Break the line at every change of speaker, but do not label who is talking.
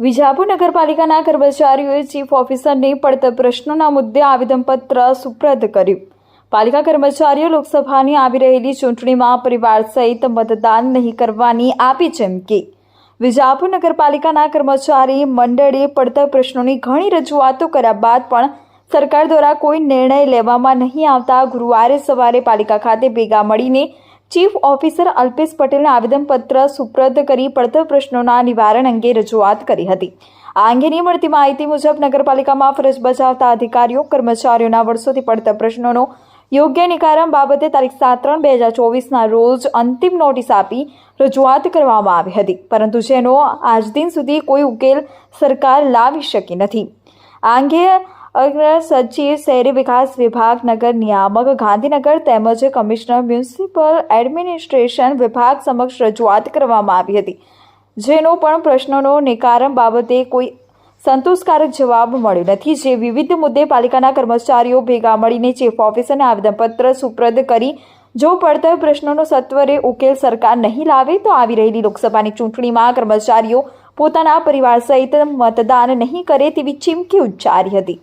વિજાપુર નગરપાલિકાના કર્મચારીઓએ ચીફ ઓફિસરને પડતર પ્રશ્નોના મુદ્દે આવેદનપત્ર સુપ્રત કર્યું. પાલિકા કર્મચારીઓ લોકસભાની આવી રહેલી ચૂંટણીમાં પરિવાર સહિત મતદાન નહીં કરવાની આપી ચમકી વિજાપુર નગરપાલિકાના કર્મચારી મંડળે પડતર પ્રશ્નોની ઘણી રજૂઆતો કર્યા બાદ પણ સરકાર દ્વારા કોઈ નિર્ણય લેવામાં નહીં આવતા ગુરુવારે સવારે પાલિકા ખાતે ભેગા મળીને ચીફ ઓફિસર અલ્પેશ પટેલને આવેદનપત્ર સુપ્રત કરી પડતર પ્રશ્નોના નિવારણ અંગે રજૂઆત કરી હતી. આ અંગેની મળતી માહિતી મુજબ નગરપાલિકામાં ફરજ બજાવતા અધિકારીઓ, કર્મચારીઓના વર્ષોથી પડતર પ્રશ્નોનો યોગ્ય નિકારણ બાબતે તારીખ સાત ત્રણ બે હજાર ચોવીસના રોજ અંતિમ નોટિસ આપી રજૂઆત કરવામાં આવી હતી. પરંતુ જેનો આજ દિન સુધી કોઈ ઉકેલ સરકાર લાવી શકી નથી. આ અંગે અગ્ર સચિવ શહેરી વિકાસ વિભાગ નગર નિયામક, ગાંધીનગર તેમજ કમિશનર મ્યુનિસિપલ એડમિનિસ્ટ્રેશન વિભાગ સમક્ષ રજૂઆત કરવામાં આવી હતી, જેનો પણ પ્રશ્નોનો નિકારણ બાબતે કોઈ સંતોષકારક જવાબ મળ્યો નથી, જે વિવિધ મુદ્દે પાલિકાના કર્મચારીઓ ભેગા મળીને ચીફ ઓફિસરને આવેદનપત્ર સુપ્રદ કરી, જો પડતર પ્રશ્નોનો સત્વરે ઉકેલ સરકાર નહીં લાવે, તો આવી રહેલી લોકસભાની ચૂંટણીમાં કર્મચારીઓ પોતાના પરિવાર સહિત મતદાન નહીં કરે તેવી ચીમકી ઉચ્ચારી હતી.